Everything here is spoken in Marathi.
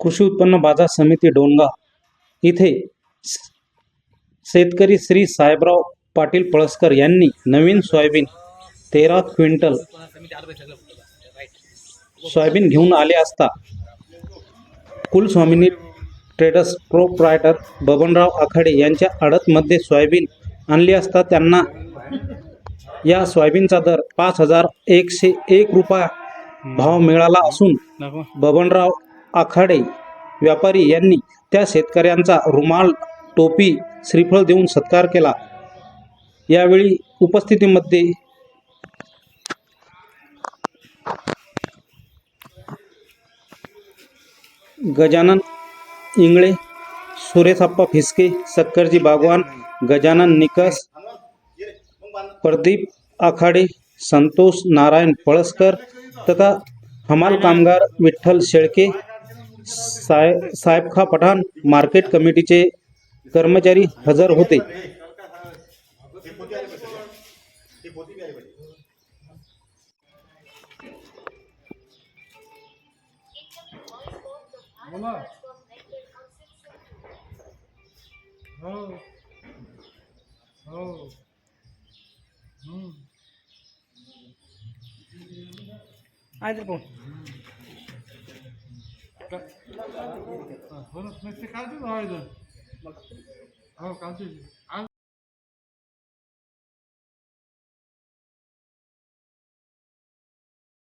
कृषी उत्पन्न बाजार समिती डोनगा इथे शेतकरी श्री साहेबराव पाटील पळसकर यांनी नवीन सोयाबीन तेरा क्विंटल सोयाबीन घेऊन आले असता कुलस्वामिनी ट्रेडर्स प्रोप्रायटर बबनराव आखाडे यांच्या आडतमध्ये सोयाबीन आणली असता त्यांना या सोयाबीनचा दर पाच हजार एकशे एक रुपया भाव मिळाला असून बबनराव आखाडे व्यापारी यांनी त्या शेतकऱ्यांचा रुमाल टोपी श्रीफळ देऊन सत्कार केला. यावेळी उपस्थितीमध्ये गजानन इंगळे सुरेशप्पा फिसके सक्करजी बागवान गजानन निकस प्रदीप आखाडे संतोष नारायण पळसकर तथा हमाल कामगार विठ्ठल शेळके साय साहेबखा पठाण मार्केट कमिटीचे कर्मचारी हजर होते. बोला कोण Foram notificados de nós, né? Ah, o caso de.